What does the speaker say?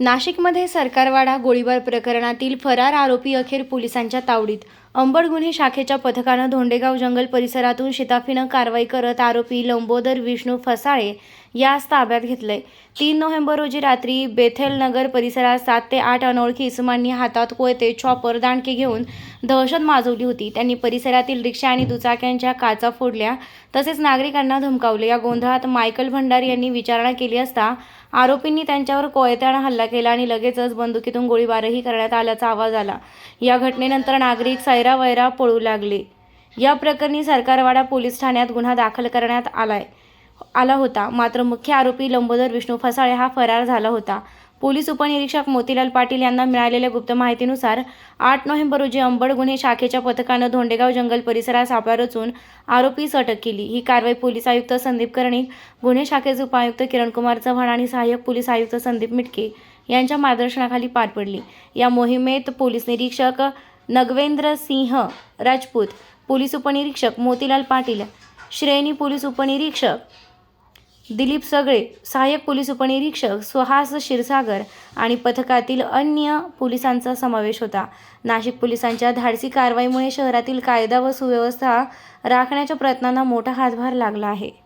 नाशिकमध्ये सरकारवाडा गोळीबार प्रकरणातील फरार आरोपी अखेर पोलिसांच्या तावडीत अंबड गुन्हे शाखेच्या पथकानं धोंडेगाव जंगल परिसरातून शिताफीनं कारवाई करत आरोपी लंबोदर विष्णू फसाळे यास ताब्यात घेतलंय. तीन नोव्हेंबर रोजी रात्री बेथेल नगर परिसरात सात ते आठ अनोळखी इसमांनी हातात कोयते चॉपर दांडके घेऊन दहशत माजवली होती. त्यांनी परिसरातील रिक्षा आणि दुचाक्यांच्या काचा फोडल्या. तसेच नागरिकांना धमकावले. या गोंधळात मायकल भंडारी यांनी विचारणा केली असता आरोपींनी त्यांच्यावर कोयत्यानं हल्ला केला आणि लगेचच बंदुकीतून गोळीबारही करण्यात आल्याचा आवाज आला. या घटनेनंतर नागरिक वैरा पळू लागले. या प्रकरणी सरकारवाडा पोलीस ठाण्यात गुन्हा दाखल करण्यात आलाय आला होता. मात्र मुख्य आरोपी लंबोदर विष्णू फसाळे हा फरार झाला होता. पोलीस उपनिरीक्षक मोतीलाल पाटील यांना मिळालेल्या गुप्त माहितीनुसार आठ नोव्हेंबर रोजी अंबड गुन्हे शाखेच्या पथकानं धोंडेगाव जंगल परिसरात सापळा रचून आरोपीस अटक केली. ही कारवाई पोलीस आयुक्त संदीप कर्णिक गुन्हे शाखेचे उपायुक्त किरणकुमार चव्हाण आणि सहाय्यक पोलीस आयुक्त संदीप मिटके यांच्या मार्गदर्शनाखाली पार पडली. या मोहिमेत पोलीस निरीक्षक नगवेंद्र सिंह राजपूत पोलीस उपनिरीक्षक मोतीलाल पाटील श्रेणी पोलीस उपनिरीक्षक दिलीप सगळे सहाय्यक पोलीस उपनिरीक्षक सुहास क्षीरसागर आणि पथकातील अन्य पोलिसांचा समावेश होता. नाशिक पोलिसांच्या धाडसी कारवाईमुळे शहरातील कायदा व सुव्यवस्था राखण्याच्या प्रयत्नांना मोठा हातभार लागला आहे.